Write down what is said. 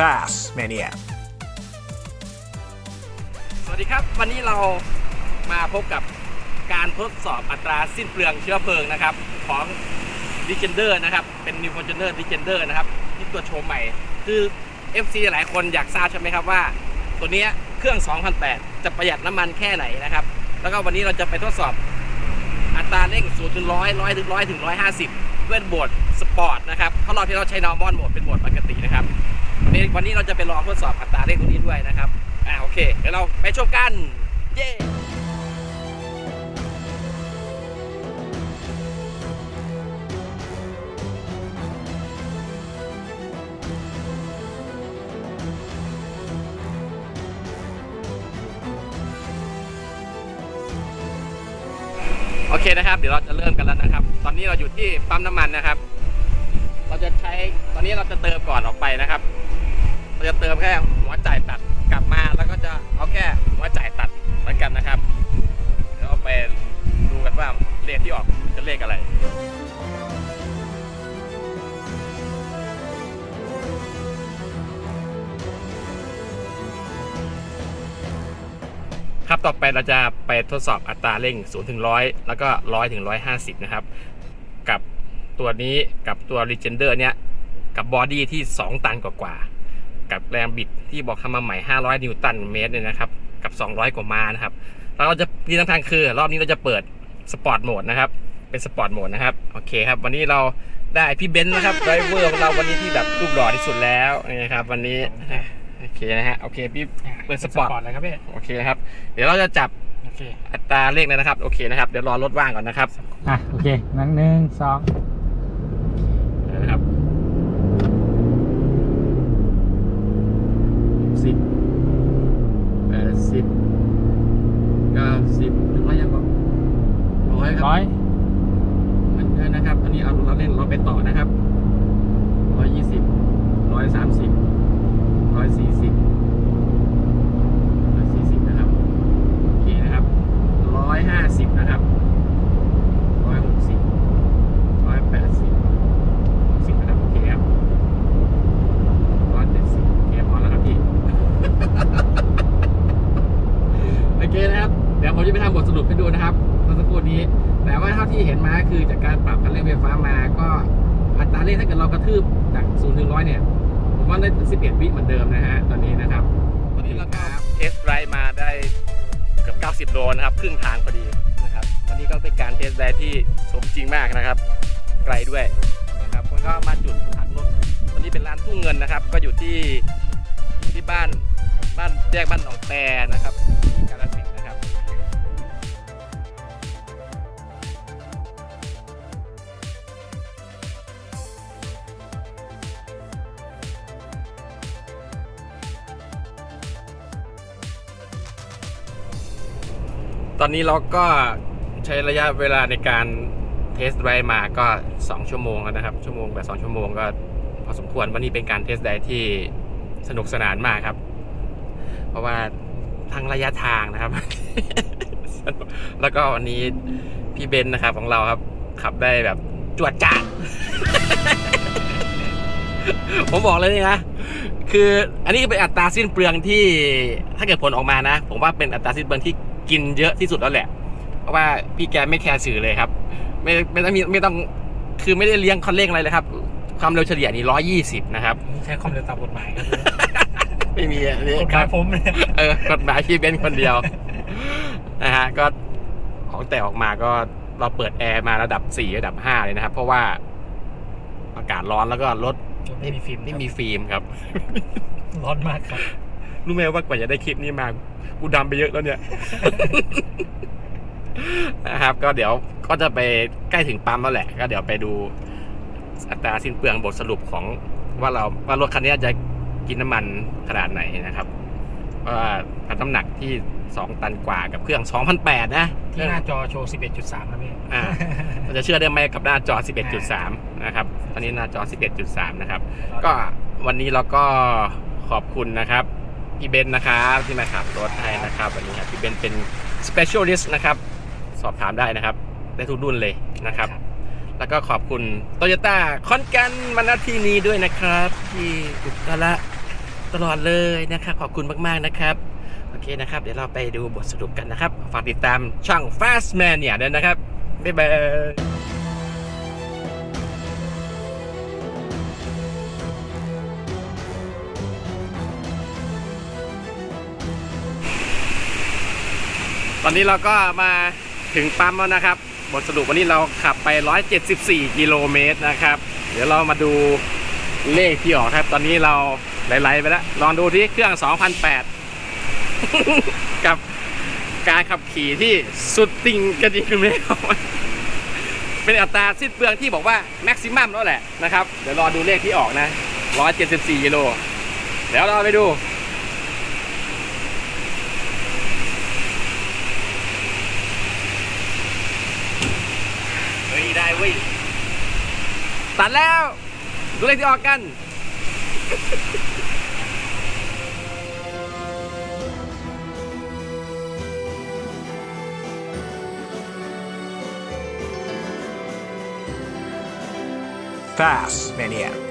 fast Mania สวัสดีครับ วันนี้เรามาพบกับการทดสอบอัตราสิ้นเปลืองเชื้อเพลิงนะครับ ของ d e g e n d e r นะครับ เป็น New Fortuner d e g e n d e r นะครับ ที่ตัวโชว์ใหม่ คือ FC หลายคนอยากทราบใช่ไหมครับว่า ตัวนี้เครื่อง 2008 จะประหยัดน้ำมันแค่ไหนนะครับ แล้วก็วันนี้เราจะไปทดสอบอัตราเร่ง0ถึง100 100ถึง100ถึง150ด้วยโหมด สปอร์ตนะครับเพราะเราที่เราใช้ normal โหมดเป็นโหมดปกตินะครับวันนี้วันนี้เราจะไปลองทดสอบอัตราเร่งตรงนี้ด้วยนะครับอ่าโอเคเดี๋ยวเราไปชมกันเย้โอเคนะครับ เดี๋ยวเราจะเริ่มกันแล้วนะครับ ตอนนี้เราอยู่ที่ปั๊มน้ำมันนะครับ เราจะใช้ตอนนี้เราจะเติมก่อนออกไปนะครับ เราจะเติมแค่หัวจ่ายตัดกลับมาแล้วก็จะเอาแค่หัวจ่ายตัดเหมือนกันนะครับเดี๋ยวเราไปดูกันว่าเลขที่ออกจะเลขอะไรครับต่อไปเราจะไปทดสอบอัตราเร่ง0ถึง100 แล้วก็ 100ถึง150 นะครับ ตัวนี้กับตัว Legender เนี่ยกับบอดี้ที่ 2 ตันกว่าๆกับแรงบิดที่บอกทำมาใหม่ 500 นิวตันเมตรเนี่ยนะครับ กับ 200 กว่าม้านะครับแล้วเราจะที่สำคัญคือรอบนี้เราจะเปิดสปอร์ตโหมดนะครับ เป็นสปอร์ตโหมดนะครับ โอเคครับ วันนี้เราได้พี่เบนซ์นะครับไดรเวอร์ของเราวันนี้ที่แบบรูปหล่อที่สุดแล้วนี่นะครับ วันนี้โอเคนะฮะโอเคพี่เปิดสปอร์ตเลยครับพี่โอเคครับ เดี๋ยวเราจะจับโอเคอัตราเลขเลยนะครับ โอเคนะครับ เดี๋ยวรอรถว่างก่อนนะครับ อะ โอเคนั่งหนึ่งสอง นะครับสิบแปดสิบเก้าสิบถึงร้อยยังบอกร้อยครับ ร้อย เหมือนเดิม นี้เอาเราเล่นเราไปต่อนะครับร้อยยี่สิบร้อยสามสิบร้อยสี่สิบร้อยสี่สิบนะครับ โอเคนะครับร้อยห้าสิบนะครับร้อยหกสิบร้อยแปดสิบหกสิบนะครับ โอเคครับร้อยเจ็ดสิบโอเคพอแล้วครับพี่ โอเคนะครับ เดี๋ยวผมจะไปทำบทสรุปให้ดูนะครับเมื่อสักครู่นี้ แต่ว่าเท่าที่เห็น มาคือจากการปรับคันเร่งไฟฟ้ามาก็อัตราเร่งถ้าเกิดเรากระทืบจาก0ถึง100เนี่ย ผมว่าได้11 วิเหมือนเดิมนะฮะตอนนี้นะครับตอนนี้เราก็เทสไรด์มาได้เกือบ90 โลนะครับ ครึ่งทางพอดีนะครับ วันนี้ก็เป็นการเทสไรด์ที่สมจริงมากนะครับ ไกลด้วยนะครับผมก็มาจุดพักรถตอนนี้เป็นร้านทุ่งเงินนะครับ ก็อยู่ที่ที่บ้านบ้านแยกบ้านหนองแตนะครับ ตอนนี้เราก็ใช้ระยะเวลาในการเทสไดร์มาก็ 2 ชั่วโมงแล้วนะครับ ชั่วโมงกับ2ชั่วโมงก็พอสมควรวันนี้เป็นการเทสไดร์ที่สนุกสนานมากครับ เพราะว่าทั้งระยะทางนะครับ แล้วก็วันนี้พี่เบนซ์นะครับของเราครับขับได้แบบจวดจ้าดผมบอกเลยนะ คืออันนี้เป็นอัตราสิ้นเปลืองที่ถ้าเกิดผลออกมานะ ผมว่าเป็นอัตราสิ้นเปลืองที่ กินเยอะที่สุดแล้วแหละ เพราะว่าพี่แกไม่แคร์สื่อเลยครับ ไม่ไม่ต้องมีไม่ต้องคือไม่ได้เลี้ยงคันเร่งอะไรเลยครับ ความเร็วเฉลี่ยนี่ร้อยี่สิบนะครับ ใช้ความเร็วตามกฎหมายครับไม่มีอันนี้กฎหคมารัยบผมเลยเออกฎหมายพี่เบนซ์คนเดียวนะฮะก็ของแต่ออกมาก็เราเปิดแอร์มาระดับสี่ระดับห้าเลยนะครับ เพราะว่าอากาศร้อนแล้วก็รถไม่มีฟิล์มไม่มีฟิล์มครับ ร้อนมากครับ รู้ไหมว่ากว่าจะได้คลิปนี้มา กูดำไปเยอะแล้วเนี่ย นะครับ ก็เดี๋ยวก็จะไปใกล้ถึงปั๊มแล้วแหละ ก็เดี๋ยวไปดูอัตราสิ้นเปลืองบทสรุปของว่าเราว่ารถคันนี้จะกินน้ำมันขนาดไหนนะครับว่าน้ำหนักที่2ตันกว่ากับเครื่อง 2,008 นะ ที่หน้าจอโชว์ 11.3 นะพี่อ่าเราจะเชื่อได้ไหมกับหน้าจอ 11.3 นะครับ ตอนนี้หน้าจอ 11.3 นะครับ ก็วันนี้เราก็ขอบคุณนะครับ พี่เบนซ์นะครับที่มาขับรถให้นะครับวันนี้ครับพี่เบนซ์เป็น specialist นะครับ สอบถามได้นะครับ ได้ทุกรุ่นเลยนะครับ แล้วก็ขอบคุณโตโยต้าคอนกันมาณที่นี้ด้วยนะครับ ที่อุตระตลอดเลยนะครับ ขอบคุณมากๆนะครับ โอเคนะครับ เดี๋ยวเราไปดูบทสรุปกันนะครับ ฝากติดตามช่อง Fast Man เนี่ยด้วยนะครับบ๊ายบาย อนนี้เราก็มาถึงปั๊มแล้วนะครับ บทสรุปวันนี้เราขับไป 174 กิโลเมตรนะครับ เดี๋ยวเรามาดูเลขที่ออกครับ ตอนนี้เราไหลๆไปแล้ว ลองดูที่เครื่อง 2008 กับการขับขี่ที่สุดติ่งกันจริงคุณแม่เป็นอัตราสิ้นเปลืองที่บอกว่าแม็กซิมัมแล้วแหละนะครับ เดี๋ยวรอดูเลขที่ออกนะ 174 กิโล เดี๋ยวเราไปดู เว้ยตัดแล้ว ดูเลขที่ออกกัน Fast Maniac.